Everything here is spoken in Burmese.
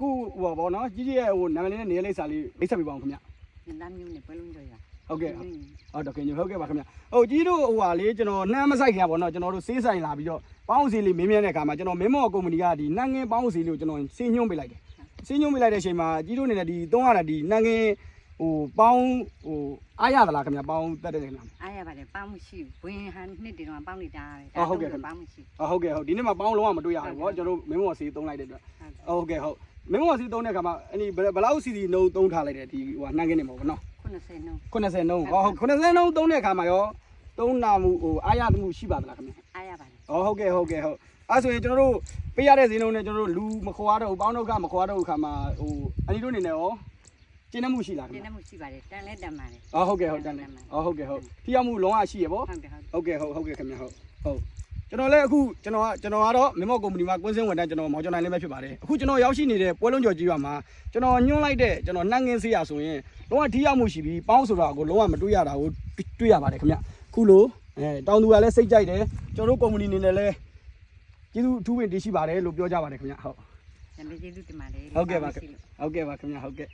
ဟုတ်အခုဟိုပါဗောနော်ကြီးကြီးရဲ့ဟိုနာမည်လေးနဲ့နေရာလေးစာလေးမိတ်ဆက်ပေးပါအောင်ခင်ဗျလမ်းမျိုးနဲ့ပဲလုံးကြော်ရဟုတ်ကဲ့ဟုတ်တော့ခင်ဗျဟုတ်ကဲ့ပါခင်ဗျဟုတ်ကြီးတို့ဟိုဟာလေးကျွန်တော်နှမ်းမဆိုင်ခင်ဗောနော်ကျွန်တော်တို့စေးဆိုင်လာပြီးတော့ပေါင်းစီလေးမင်းမြန်းတဲ့အခါမှာကျွန်တော်မင်းမော်ကုမ္ပဏီကဒီနှမ်းငင်းပေါင်းစီလေးကိုကျွန်တော်စေညွှန်းပေးလိုက်တယ်စေညွှန်းပေးလိုက်တဲ့အချိန်မှာကြီးတို့အနေနဲ့ဒီသုံးရတာဒီနှမ်းငင်းဟိုပေါင်းဟိုအားရသလားခင်ဗျပေါင်းတက်တဲ့ခင်ဗျအားရပါတယ်ပေါင်းမရှိဘူးဝင်ဟန်နှစ်တည်းတော့ပေါင်းနေတာတယ်အော်ဟုတ်ကဲ့ခင်ဗျပေါင်းမရှိအဟုတ်ကဲ့ဟုတ်ဒီနေ့မှာပေါင်းလုံးဝမတွေ့ရဘူးဗောကျွန်တော်တို့မင်းမော်စီသုံးလိုက်တဲ့အတွက်ဘူးဟုတ်ကဲ့ဟုတ် မင်းမော်စီသုံးတဲ့အခါမှာအဲ့ဒီဘယ်ဘယ်လောက်စီစီနှုံးသုံးထားလိုက်တယ်ဒီဟိုဟာနှမ်းငင်းနေမှာဗောနော်90နှုန်း80နှုံးဟောဟုတ်80နှုံးသုံးတဲ့အခါမှာရောသုံးနာမှုဟိုအားရမှုရှိပါသလားခင်ဗျအားရပါတယ်ဟောဟုတ်ကဲ့ဟုတ်ကဲ့ဟုတ်အဲ့ဆိုရင်ကျွန်တော်တို့ပေးရတဲ့ဈေးနှုန်းနဲ့ကျွန်တော်တို့လူမခွာတော့ဘူးပေါင်းတော့ကမခွာတော့ဘူးခါမှာဟိုအနီတို့အနေနဲ့ရောကျင်းနှမှုရှိလားကျခင်င်းဗျနေမှုရှိပါတယ်တန်လဲတန်ပါတယ်ဟောဟုတ်ကဲ့ဟုတ်တန်တယ်ဟောဟုတ်ကဲ့ဟုတ်ထိရောက်မှုလုံးဝရှိရပေါ့ဟုတ်တယ်ဟုတ်တယ်ဟုတ်ကဲ့ဟုတ်ဟုတ်ကဲ့ခင်ဗျဟုတ်ဟုတ် ကျွန်တော်လည်းအခုကျွန်တော်ကကျွန်တော်ကတော့မမော့ကုမ္ပဏီမှာကွင်းစင်းဝန်ထမ်းကျွန်တော်မောင်ကျော်နိုင်လည်းပဲဖြစ်ပါတယ်အခုကျွန်တော်ရောက်ရှိနေတဲ့ပွဲလုံးကျော်ကြီးရွာမှာကျွန်တော်ညွှန်းလိုက်တဲ့ကျွန်တော်နှက်ငင်းစေးရဆိုရင်လုံးဝထိရောက်မှုရှိပြီးပေါင်းဆိုတာကိုလုံးဝမတွေ့ရတာကိုတွေ့ရပါတယ်ခင်ဗျခုလိုအဲတောင်သူကလည်းစိတ်ကြိုက်တယ်ကျွန်တော်တို့ကုမ္ပဏီအနေနဲ့လည်းကျေးဇူးအထူးပင်တင်ရှိပါတယ်လို့ပြောကြပါတယ်ခင်ဗျဟုတ်ဒါပေကျေးဇူးတင်ပါတယ်ဟုတ်ကဲ့ပါဟုတ်ကဲ့ပါခင်ဗျဟုတ်ကဲ့